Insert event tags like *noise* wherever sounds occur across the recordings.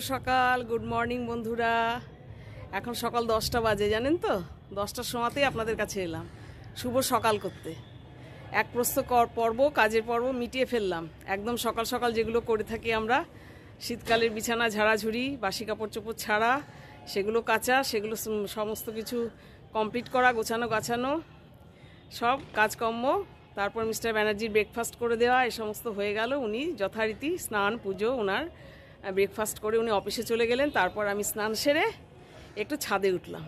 সকাল good morning বন্ধুরা। এখন সকাল দশটা বাজে, জানেন তো? দশটার সময়তেই আপনাদের কাছে এলাম। শুভ সকাল করতে। এক প্রস্ত পর্ব, কাজের পর্ব মিটিয়ে ফেললাম। একদম সকাল সকাল যেগুলো করে থাকি আমরা, শীতকালের বিছানা, ঝাড়াঝুড়ি, বাসি কাপড় চোপড় ছাড়া, সেগুলো কাচা, সেগুলো সমস্ত কিছু কমপ্লিট করা, গোছানো, গাছানো, সব কাজকর্ম। তারপর মিস্টার ব্যানার্জির ব্রেকফাস্ট করে দেওয়া এই সমস্ত হয়ে গেল। উনি যথারীতি স্নান, পুজো ওনার ব্রেকফাস্ট করে উনি অফিসে চলে গেলেন, তারপর আমি স্নান সেরে একটু ছাদে উঠলাম।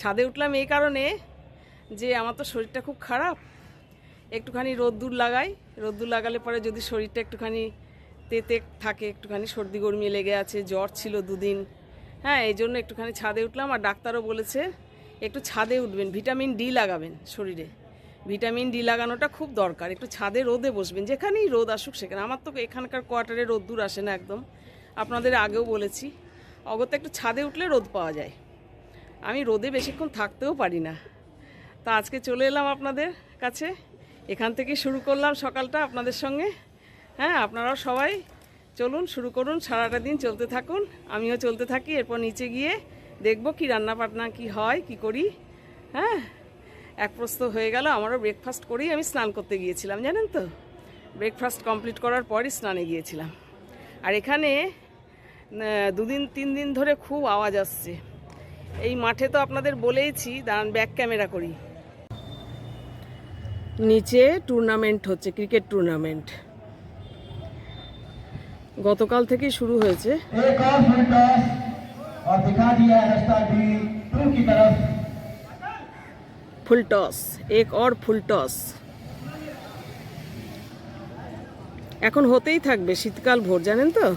ছাদে উঠলাম এই কারণে যে আমার তো শরীরটা খুব খারাপ। একটুখানি রোদ্দুর লাগাই, রোদ্দুর লাগালে পরে যদি শরীরটা একটুখানি তেতে থাকে, একটুখানি সর্দি গরমি লেগে আছে, জ্বর ছিল দুদিন। হ্যাঁ এই জন্য একটুখানি ছাদে উঠলাম আর ডাক্তারও বলেছে, একটু ছাদে উঠবেন, ভিটামিন ডি লাগাবেন শরীরে। ভিটামিন ডি লাগানোটা খুব দরকার। একটু ছাদে রোদে বসবেন, যেখানেই রোদ আসুক সেখানে। আমার তো এখানকার কোয়ার্টারে রোদ্দুর আসে না একদম। আপনাদের আগেও বলেছি, অগত্যা একটু ছাদে উঠলে রোদ পাওয়া যায়। আমি রোদে বেশিক্ষণ থাকতেও পারি না। তা আজকে চলে এলাম আপনাদের কাছে। এখান থেকে শুরু করলাম সকালটা আপনাদের সঙ্গে। হ্যাঁ আপনারাও সবাই চলুন, শুরু করুন, সারাটা দিন চলতে থাকুন। আমিও চলতে থাকি, এরপর নিচে গিয়ে দেখব কি রান্না বান্না কি হয়, কি করি। হ্যাঁ এক প্রস্ত হয়ে গেল আমারও ব্রেকফাস্ট করেই আমি স্নান করতে গিয়েছিলাম জানেন তো ব্রেকফাস্ট কমপ্লিট করার পরই স্নানে গিয়েছিলাম আর এখানে আহ, দুদিন তিন দিন ধরে খুব আওয়াজ আসছে এই মাঠে তো আপনাদের বলেইছি দাঁড়ান ব্যাক ক্যামেরা করি নিচে টুর্নামেন্ট হচ্ছে ক্রিকেট টুর্নামেন্ট গতকাল থেকেই শুরু হয়েছে एक और फुल टॉस और दिखा दिया है रास्ता डी टू की तरफ ফুল টস এক অর ফুল টস এখন হতেই থাকবে শীতকাল ভোর জানেন তো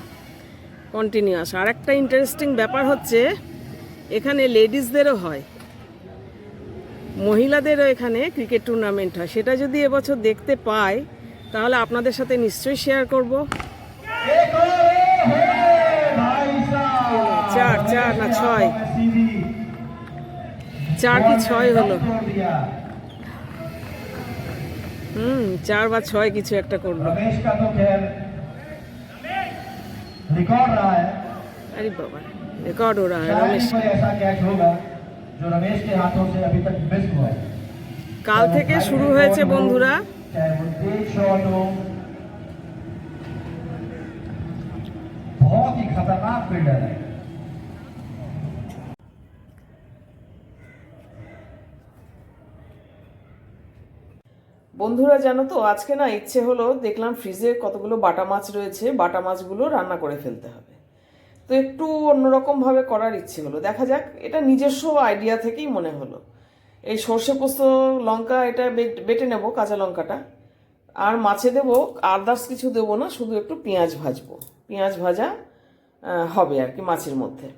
কন্টিনিউয়াস আর একটা ইন্টারেস্টিং ব্যাপার হচ্ছে এখানে লেডিসদেরও হয় মহিলাদেরও এখানে ক্রিকেট টুর্নামেন্ট হয় সেটা যদি এবছর দেখতে পাই তাহলে আপনাদের সাথে নিশ্চয়ই শেয়ার করব एक और है भाई साहब চার চার না ছয় सीधी চার কি ছয় হলো छोड़ दिया হুম চার বা ছয় কিছু একটা করলো रमेश का तो खैर रिकॉर्ड रहा है আরে बाबा रिकॉर्ड हो रहा है शायद रमेश ही कोई ऐसा कैच होगा जो रमेश के हाथों से अभी तक मिस हुआ है কাল থেকে শুরু হয়েছে বন্ধুরা चाहे वो तेज शॉट हो बहुत ही खतरनाक फील्डर है বন্ধুরা, জানো তো, আজকে না ইচ্ছে হলো দেখলাম ফ্রিজে কতগুলো বাটা মাছ রয়েছে, বাটা মাছগুলো রান্না করে ফেলতে হবে। তো একটু অন্যরকমভাবে করার ইচ্ছে হলো। দেখা যাক, এটা নিজস্ব আইডিয়া থেকেই মনে হলো। এই সর্ষে পোস্ত, লঙ্কা, এটা বেট- নেব, কাঁচা লঙ্কাটা। আর মাছে দেবো আদার্স কিছু দেবো না, শুধু একটু পেঁয়াজ ভাজবো। পেঁয়াজ ভাজা হবে আর কি মাছের মধ্যে।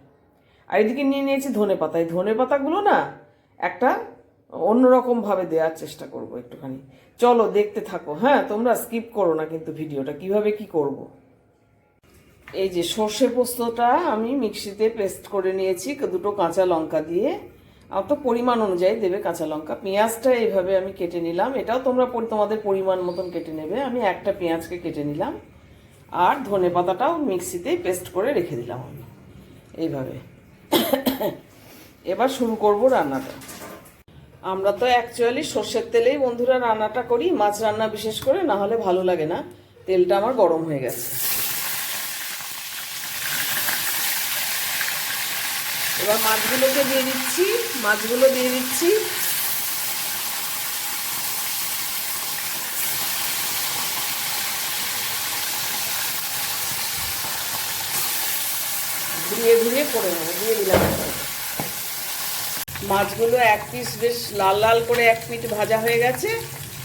আর এদিকে নিয়ে নিয়েছি ধনে পাতা এই ধনে পাতাগুলো না একটা অন্যরকম ভাবে দেওয়ার চেষ্টা করব একটুখানি। চলো, দেখতে থাকো। হ্যাঁ তোমরা স্কিপ করো না কিন্তু ভিডিওটা, কীভাবে কি করব। এই যে সর্ষে পোস্তটা আমি মিক্সিতে পেস্ট করে নিয়েছি দুটো কাঁচা লঙ্কা দিয়ে। আর তো পরিমাণ অনুযায়ী দেবে কাঁচা লঙ্কা। পেঁয়াজটা এইভাবে আমি কেটে নিলাম। এটাও তোমরা তোমাদের পরিমাণ মতন কেটে নেবে। আমি একটা পেঁয়াজকে কেটে নিলাম। আর ধনে পাতাটাও মিক্সিতে পেস্ট করে রেখে দিলাম আমি। এইভাবে। *coughs* এবার শুরু করব রান্নাটা। আমরা তো অ্যাকচুয়ালি সর্ষের তেলেই বন্ধুরা রান্নাটা করি, মাছ রান্না বিশেষ করে না হলে ভালো লাগে না। তেলটা আমার গরম হয়ে গেছে। এবার মাছগুলোকে দিয়ে দিচ্ছি, মাছগুলো দিয়ে দিচ্ছি। ঘুরিয়ে ঘুরিয়ে করে নেব, দিয়ে দিলাম। মাছগুলো এক পিস বেশ লাল লাল করে এক পিঠ ভাজা হয়ে গেছে,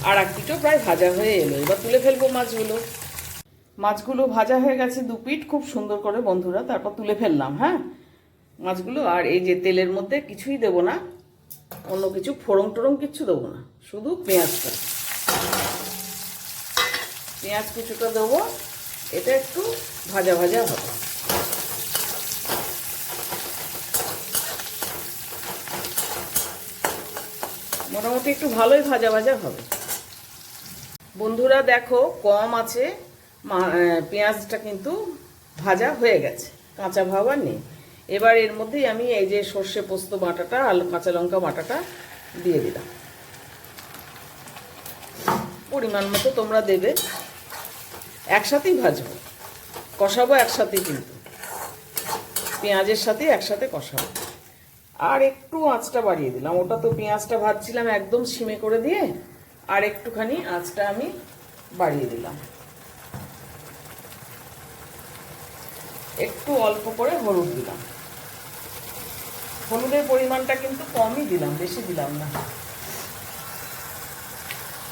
আর এক পিঠও প্রায় ভাজা হয়ে এলো। এবার তুলে ফেলব মাছগুলো। মাছগুলো ভাজা হয়ে গেছে দু পিঠ খুব সুন্দর করে বন্ধুরা, তারপর তুলে ফেললাম হ্যাঁ? মাছগুলো, আর এই যে তেলের মধ্যে কিছুই দেবো না, অন্য কিছু ফোড়ং টোড়ং কিচ্ছু দেবো না, শুধু পেঁয়াজটা। পেঁয়াজ কিছুটা দেবো, এটা একটু ভাজা ভাজা হবে। মোটামুটি একটু ভালোই ভাজা ভাজা হবে। বন্ধুরা দেখো, কম আছে পেঁয়াজটা কিন্তু ভাজা হয়ে গেছে, কাঁচা ভাব আর নেই। এবার এর মধ্যেই আমি এই যে সর্ষে পোস্ত বাটাটা আলু কাঁচা লঙ্কা বাটাটা দিয়ে দিলাম। পরিমাণ মতো তোমরা দেবে। একসাথেই ভাজবো। কষাবো একসাথেই কিন্তু। পেঁয়াজের সাথে একসাথে কষাবো। আর একটু আঁচটা বাড়িয়ে দিলাম। ওটা তো পেঁয়াজটা ভাজছিলাম একদম সিমে করে দিয়ে, আর একটুখানি আঁচটা আমি বাড়িয়ে দিলাম। একটু অল্প করে হলুদ দিলাম। হলুদের পরিমাণটা কিন্তু কমই দিলাম, বেশি দিলাম না।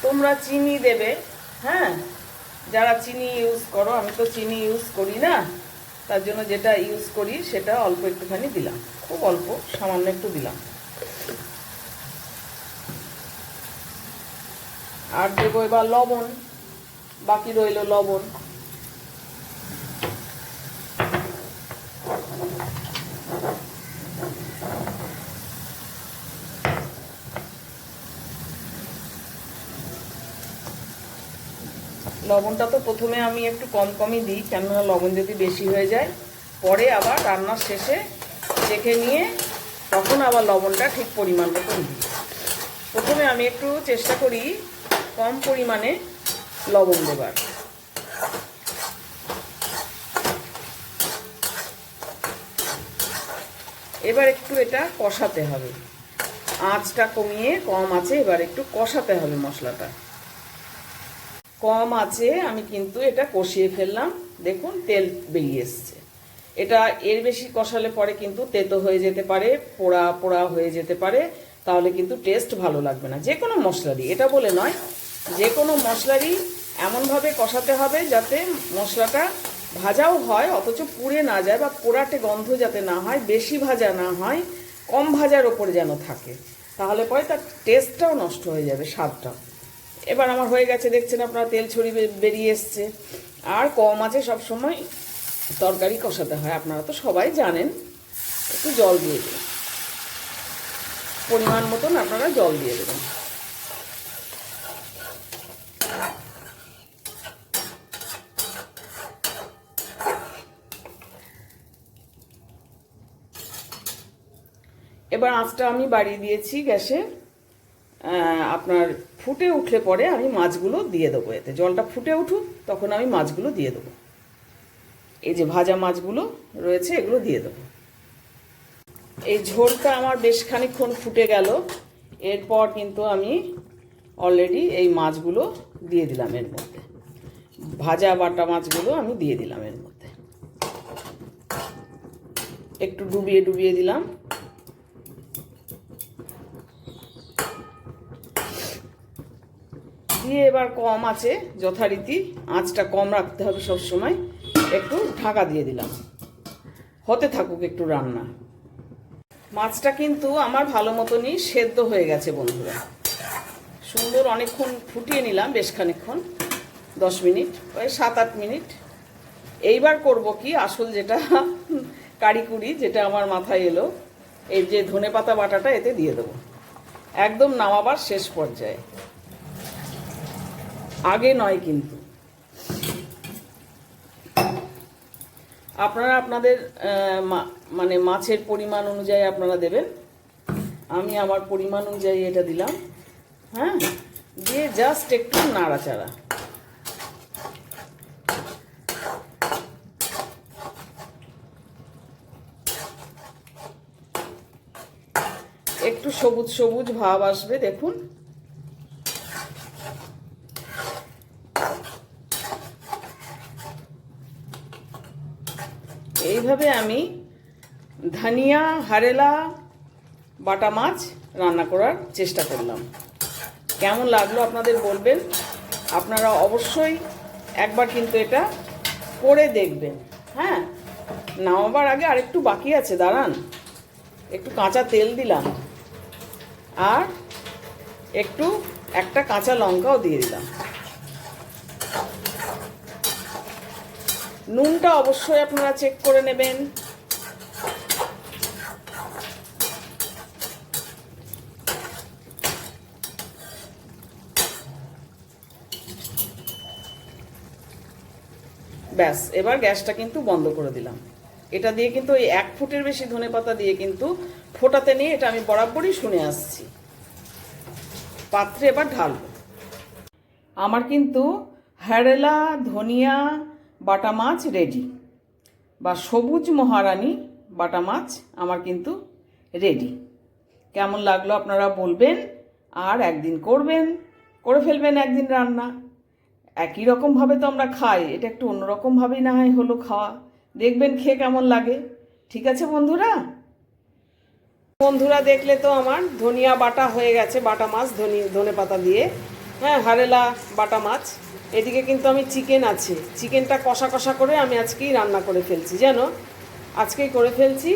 তোমরা চিনি দেবে হ্যাঁ? যারা চিনি ইউজ করো, আমি তো চিনি ইউজ করি না। তার জন্য যেটা ইউজ করি, সেটা অল্প একটুখানি দিলাম। খুব অল্প, সামান্য একটু দিলাম। আর দেবো এবার লবণ। বাকি রইল লবণ। লবণটা তো প্রথমে আমি একটু কম কমই দিই, কেননা লবণ যদি বেশি হয়ে যায়, পরে আবার রান্নার শেষে চেখে নিয়ে তখন আবার লবণটা ঠিক পরিমাণ মতন দিই। প্রথমে আমি একটু চেষ্টা করি কম পরিমাণে লবণ দেবার। এবার একটু এটা কষাতে হবে। আঁচটা কমিয়ে কম আছে, এবার একটু কষাতে হবে মশলাটা। কম আছে, আমি কিন্তু এটা কষিয়ে ফেললাম। দেখুন, তেল বেরিয়ে এসছে। এটা এর বেশি কষালে পরে কিন্তু তেতো হয়ে যেতে পারে, পোড়া পোড়া হয়ে যেতে পারে। তাহলে কিন্তু টেস্ট ভালো লাগবে না। যে কোনো মশলারই, এটা বলে নয় যে কোনো মশলারই এমনভাবে কষাতে হবে যাতে মশলাটা ভাজাও হয়, অথচ পুড়ে না যায় বা পোড়াটে গন্ধ যাতে না হয়, বেশি ভাজা না হয়, কম ভাজার ওপর যেন থাকে। তাহলে পরে তার টেস্টটাও নষ্ট হয়ে যাবে, স্বাদটাও। এবার আমার হয়ে গেছে, দেখছেন আপনারা তেল ছড়ি বেরিয়ে এসছে। আর কম আছে সব সময় তরকারি কষাতে হয়, আপনারা তো সবাই জানেন। একটু জল দিয়ে দেবেন পরিমাণ মতন আপনারা জল দিয়ে দেবেন। এবার আঁচটা আমি বাড়িয়ে দিয়েছি গ্যাসে। আপনার ফুটে উঠলে পরে আমি মাছগুলো দিয়ে দেবো এতে। জলটা ফুটে উঠুক, তখন আমি মাছগুলো দিয়ে দেবো। এই যে ভাজা মাছগুলো রয়েছে, এগুলো দিয়ে দেবো। এই ঝোলটা আমার বেশ খানিকক্ষণ ফুটে গেল। এরপর কিন্তু আমি অলরেডি এই মাছগুলো দিয়ে দিলাম এর মধ্যে। ভাজা বাটা মাছগুলো আমি দিয়ে দিলাম এর মধ্যে। একটু ডুবিয়ে ডুবিয়ে দিলাম। দিয়ে এবার কম আছে, যথারীতি আঁচটা কম রাখতে হবে সব সময় একটু ঢাকা দিয়ে দিলাম। হতে থাকুক একটু রান্না। মাছটা কিন্তু আমার ভালো মতনই সেদ্ধ হয়ে গেছে বন্ধুরা। সুন্দর অনেকক্ষণ ফুটিয়ে নিলাম বেশ খানিকক্ষণ, দশ মিনিট, ওই সাত আট মিনিট। এইবার করব কি, আসল যেটা *laughs* কারিকুরি, যেটা আমার মাথায় এলো, এই যে ধনে পাতা বাটাটা এতে দিয়ে দেবো। একদম নামাবার শেষ পর্যায়ে। আগে নয় কিন্তু। আপনারা আপনাদের মানে মাছের পরিমাণ অনুযায়ী আপনারা দেবেন। আমি আমার পরিমাণ অনুযায়ী এটা দিলাম। হ্যাঁ? দিয়ে জাস্ট একটু নাড়াচাড়া। একটু সবুজ সবুজ ভাব আসবে, দেখুন। এইভাবে আমি ধনিয়া, হারেলা, বাটা মাছ রান্না করার চেষ্টা করলাম। কেমন লাগল আপনাদের বলবেন? আপনারা অবশ্যই একবার কিন্তু এটা করে দেখবেন। হ্যাঁ নামাবার আগে আরেকটু বাকি আছে, দাঁড়ান। একটু কাঁচা তেল দিলাম। আর একটু একটা কাঁচা লঙ্কাও দিয়ে দিলাম। নুনটা অবশ্যই আপনারা চেক করে নেবেন। ব্যাস, এবার গ্যাসটা কিন্তু বন্ধ করে দিলাম। এটা দিয়ে কিন্তু ওই এক ফুটের বেশি ধনে পাতা দিয়ে কিন্তু ফোটাতে নিয়ে এটা আমি বরাবরই শুনে আসছি। পাত্রে এবার ঢালবো। আমার কিন্তু হ্যারেলা, ধনিয়া বাটা মাছ রেডি বা সবুজ মহারানী বাটা মাছ আমার কিন্তু রেডি কেমন লাগল আপনারা বলবেন আর একদিন করবেন, করে ফেলবেন একদিন রান্না। একই রকমভাবে তো আমরা খাই, এটা একটু অন্যরকমভাবেই না হয় হলো খাওয়া। দেখবেন খেয়ে কেমন লাগে। ঠিক আছে বন্ধুরা? বন্ধুরা দেখলে তো আমার ধনিয়া বাটা হয়ে গেছে, বাটা মাছ, ধনি ধনে পাতা দিয়ে। হ্যাঁ হারেলা বাটা মাছ। এদিকে কিন্তু আমি চিকেন আছে। চিকেনটা কষা কষা করে আমি আজকেই রান্না করে ফেলছি, জানো? আজকেই করে ফেলছি,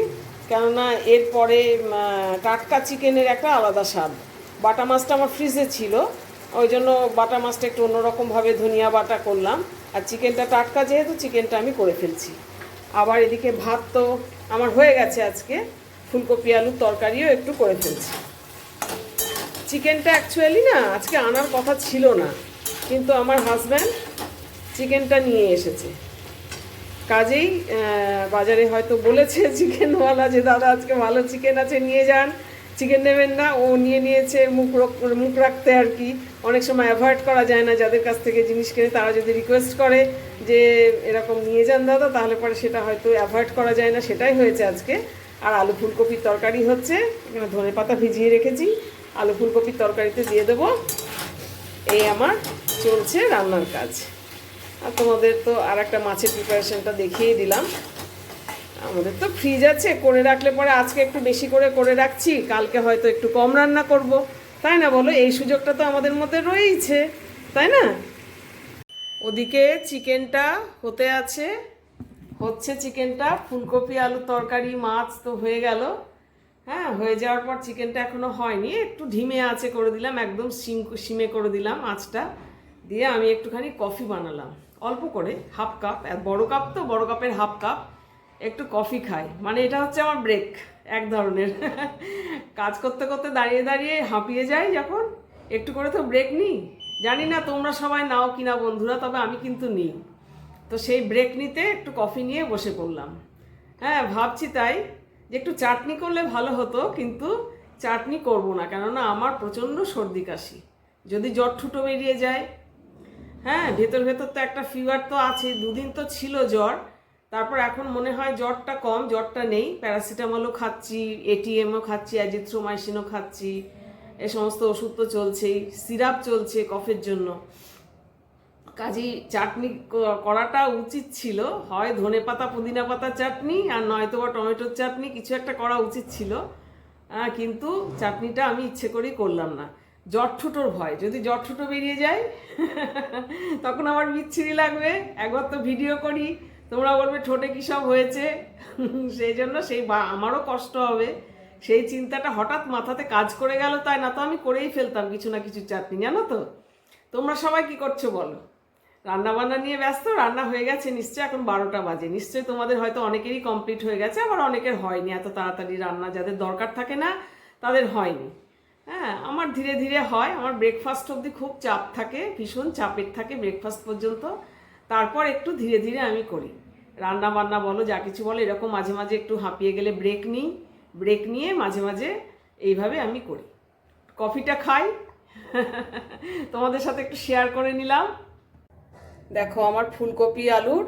কেননা এরপরে টাটকা চিকেনের একটা আলাদা স্বাদ। বাটা মাছটা আমার ফ্রিজে ছিল, ওই জন্য বাটা মাছটা একটু অন্যরকমভাবে ধনিয়া বাটা করলাম। আর চিকেনটা টাটকা, যেহেতু চিকেনটা আমি করে ফেলছি। আবার এদিকে ভাত তো আমার হয়ে গেছে আজকে, ফুলকপি, আলুর তরকারিও একটু করে ফেলছি। চিকেনটা অ্যাকচুয়ালি না, আজকে আনার কথা ছিল না। কিন্তু আমার হাজব্যান্ড চিকেনটা নিয়ে এসেছে। কাজেই বাজারে হয়তো বলেছে চিকেনওয়ালা যে, দাদা, আজকে ভালো চিকেন আছে, নিয়ে যান। চিকেন নেবেন না, ও নিয়ে নিয়েছে, মুখ মুখ রাখতে আর কি। অনেক সময় অ্যাভয়েড করা যায় না যাদের কাছ থেকে জিনিস কিনে, তারা যদি রিকোয়েস্ট করে যে, এরকম নিয়ে যান দাদা, তাহলে পরে সেটা হয়তো অ্যাভয়েড করা যায় না। সেটাই হয়েছে আজকে। আর আলু ফুলকপির তরকারি হচ্ছে এখানে ধনে পাতা ভিজিয়ে রেখেছি। আলু ফুলকপির তরকারিতে দিয়ে দেবো। এই আমার চলছে রান্নার কাজ। আর তোমাদের তো আর একটা মাছের প্রিপারেশনটা দেখিয়ে দিলাম। আমাদের তো ফ্রিজ আছে, করে রাখলে পরে আজকে একটু বেশি করে করে রাখছি, কালকে হয়তো একটু কম রান্না করব। তাই না বলো? এই সুযোগটা তো আমাদের মধ্যে রয়েইছে, তাই না? ওদিকে চিকেনটা হতে আছে, হচ্ছে চিকেনটা, ফুলকপি, আলু তরকারি, মাছ তো হয়ে গেল। হ্যাঁ হয়ে যাওয়ার পর চিকেনটা এখনও হয়নি। একটু ঢিমে আছে করে দিলাম, একদম সিম সিমে করে দিলাম আঁচটা। দিয়ে আমি একটুখানি কফি বানালাম। অল্প করে হাফ কাপ বড় কাপ তো, বড় কাপের হাফ কাপ একটু কফি খাই। মানে এটা হচ্ছে আমার ব্রেক এক ধরনের। *laughs* কাজ করতে করতে দাঁড়িয়ে দাঁড়িয়ে হাঁপিয়ে যাই যখন। একটু করে তো ব্রেক নিই। জানি না তোমরা সবাই নাও কিনা বন্ধুরা, তবে আমি কিন্তু নিই। তো সেই ব্রেক নিতে একটু কফি নিয়ে বসে পড়লাম। হ্যাঁ ভাবছি তাই। যে একটু চাটনি করলে ভালো হতো, কিন্তু চাটনি করব না, কেননা আমার প্রচণ্ড সর্দি কাশি। যদি জ্বর ঠুটো বেরিয়ে যায় হ্যাঁ ভেতর ভেতর তো একটা ফিভার তো আছে, দুদিন তো ছিল জ্বর, তারপর এখন মনে হয় জ্বরটা কম, জ্বরটা নেই প্যারাসিটামলও খাচ্ছি এটিএমও খাচ্ছি অ্যাজিথ্রোমাইসিনও খাচ্ছি, এ সমস্ত ওষুধ তো চলছেই সিরাপ চলছে কফের জন্য। কাজেই চাটনি করাটা উচিত ছিল। হয় ধনে পাতা, পুদিনা পাতা চাটনি, আর নয়তো বা টমেটোর চাটনি, কিছু একটা করা উচিত ছিল। কিন্তু চাটনিটা আমি ইচ্ছে করেই করলাম না। জ্বর ঠুটোর ভয়। যদি জ্বর ঠুটো বেরিয়ে যায়, *laughs* তখন আমার বিচ্ছিরি লাগবে। একবার তো ভিডিও করি, তোমরা বলবে ঠোঁটে কী সব হয়েছে? *laughs* সেই জন্য সেই বা- আমারও কষ্ট হবে। সেই চিন্তাটা হঠাৎ মাথাতে কাজ করে গেল তাই না? তো আমি করেই ফেলতাম কিছু না কিছু চাটনি, জানো তো? তোমরা সবাই কি করছ বলো? রান্না বান্না নিয়ে ব্যস্ত, রান্না হয়ে গেছে নিশ্চয়ই, এখন বারোটা বাজে। নিশ্চয়ই তোমাদের হয়তো অনেকেরই কমপ্লিট হয়ে গেছে, আবার অনেকের হয়নি, এত তাড়াতাড়ি রান্না যাদের দরকার থাকে না, তাদের হয়নি। হ্যাঁ আমার ধীরে ধীরে হয়, আমার ব্রেকফাস্ট অবধি খুব চাপ থাকে, ভীষণ চাপের থাকে ব্রেকফাস্ট পর্যন্ত। তারপর একটু ধীরে ধীরে আমি করি। রান্না বান্না বলো, যা কিছু বলো, এরকম মাঝে মাঝে একটু হাঁপিয়ে গেলে ব্রেক নিই ব্রেক নিয়ে মাঝে মাঝে এইভাবে আমি করি। কফিটা খাই। *laughs* তোমাদের সাথে একটু শেয়ার করে নিলাম। দেখো আমার ফুলকপি আলুর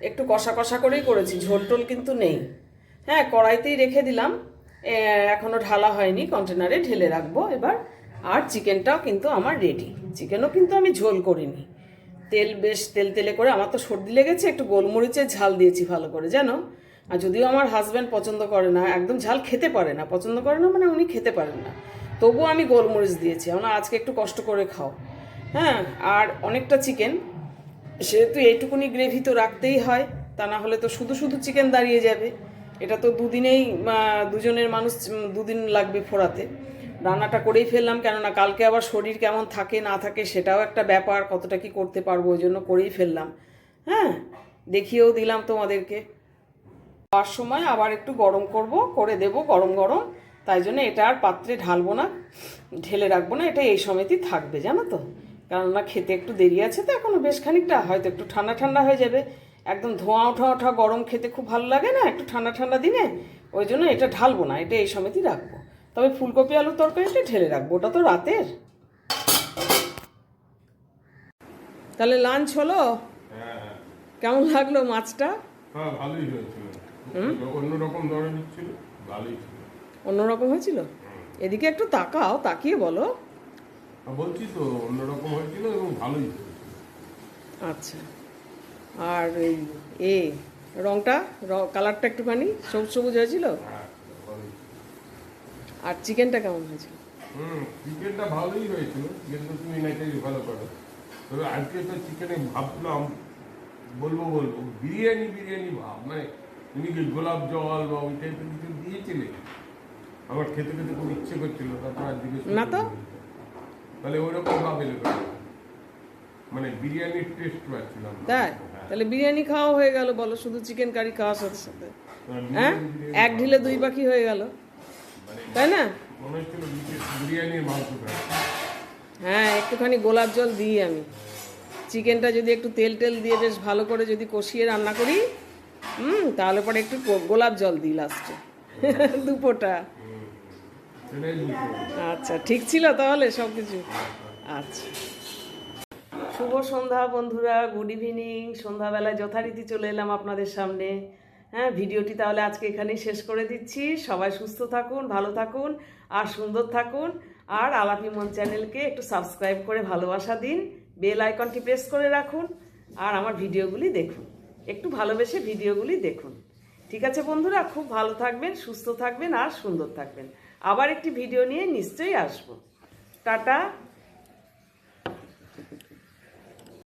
একটু কষা কষা করেই করেছি ঝোল টোল কিন্তু নেই। হ্যাঁ কড়াইতেই রেখে দিলাম। এ, এখনও ঢালা হয়নি কন্টেনারে ঢেলে রাখব। এবার আর চিকেনটাও কিন্তু আমার রেডি চিকেনও কিন্তু আমি ঝোল করিনি। তেল বেশ তেল তেলে করে আমার তো সর্দি লেগেছে একটু গোলমরিচের ঝাল দিয়েছি ভালো করে জানো? আর যদিও আমার হাজব্যান্ড পছন্দ করে না একদম ঝাল খেতে পারে না পছন্দ করে না মানে উনি খেতে পারেন না। তবুও আমি গোলমরিচ দিয়েছি। আমরা আজকে একটু কষ্ট করে খাও। হ্যাঁ আর অনেকটা চিকেন সেহেতু এইটুকুনি গ্রেভি তো রাখতেই হয়, তা না হলে তো শুধু শুধু চিকেন দাঁড়িয়ে যাবে। এটা তো দুদিনেই দুজনের মানুষ দুদিন লাগবে ফোড়াতে। রান্নাটা করেই ফেললাম, কেননা কালকে আবার শরীর কেমন থাকে, না থাকে সেটাও একটা ব্যাপার, কতটা কি করতে পারব ওই জন্য করেই ফেললাম। হ্যাঁ দেখিয়েও দিলাম তোমাদেরকে। খাওয়ার সময় আবার একটু গরম করব, করে দেব গরম গরম, তাই জন্য এটা আর পাত্রে ঢালবো না, ঢেলে রাখব না, এটা এই সময়তেই থাকবে, জানো তো? কেননা খেতে একটু দেরি আছে তো এখনও বেশ খানিকটা হয়তো একটু ঠান্ডা ঠান্ডা হয়ে যাবে। একদম ধোঁয়া ওঠা ওঠা গরম খেতে খুব ভালো লাগে না একটু ঠান্ডা ঠান্ডা দিনে। ওই জন্য এটা ঢালবো না এটা এই সমেতই রাখব। তবে ফুলকপি আলুর তরকারিটা ঢেলে রাখব ওটা তো রাতের। তাহলে লাঞ্চ হলো? হ্যাঁ কেমন লাগল মাছটা? হ্যাঁ ভালোই হয়েছিল। অন্যরকম ধরনের ছিল ভালোই ছিল। অন্যরকম হয়েছিল? এদিকে একটু তাকাও তাকিয়ে বলো। বলছি তো অন্যরকম হয়েছিল এবং ভালোই হয়েছিল। আচ্ছা। আর এই এ রংটা? র- কালারটা একটুখানি সবুজ সবুজ হয়েছিল? হ্যাঁ আর চিকেনটা কেমন হয়েছিল? হুম চিকেনটা ভালোই হয়েছিল কিন্তু তুমি নাকি ভালো করো তবে আজকে তো চিকেনে ভাবলাম বলব বলব বিরিয়ানি বিরিয়ানি ভাব মানে তুমি কি গোলাপ জল বা ওই টাইপের কিছু দিয়েছিলে? আমার খেতে খেতে খুব ইচ্ছে করছিল তারপর আর জিজ্ঞেস না তো। তাহলে ওইরকম ভাব মানে বিরিয়ানির টেস্ট পাচ্ছিলাম তাই? হ্যাঁ। তাহলে বিরিয়ানি খাওয়া হয়ে গেল বলো শুধু চিকেন কারি খাওয়ার সাথে। সাথে হ্যাঁ, হ্যাঁ এক ঢিলে দুই পাখি হয়ে গেল। মানে তাই না? হ্যাঁ একটুখানি গোলাপ জল দিই আমি। চিকেনটা যদি একটু তেল টেল দিয়ে বেশ ভালো করে যদি কষিয়ে রান্না করি হুম তাহলে পরে একটু গোলাপ জল দিই লাস্টে দুপোটা সেটাই বুঝতে আচ্ছা ঠিক ছিল তাহলে সব কিছু আচ্ছা। শুভ সন্ধ্যা বন্ধুরা, গুড ইভিনিং। সন্ধ্যাবেলায় যথারীতি চলে এলাম আপনাদের সামনে। হ্যাঁ ভিডিওটি তাহলে আজকে এখানেই শেষ করে দিচ্ছি। সবাই সুস্থ থাকুন, ভালো থাকুন আর সুন্দর থাকুন। আর আলাপি মন চ্যানেলকে একটু সাবস্ক্রাইব করে ভালোবাসা দিন। বেল আইকনটি প্রেস করে রাখুন আর আমার ভিডিওগুলি দেখুন। একটু ভালোবেসে ভিডিওগুলি দেখুন। ঠিক আছে বন্ধুরা, খুব ভালো থাকবেন, সুস্থ থাকবেন আর সুন্দর থাকবেন। আবার একটি ভিডিও নিয়ে নিশ্চয়ই আসব। টাটা।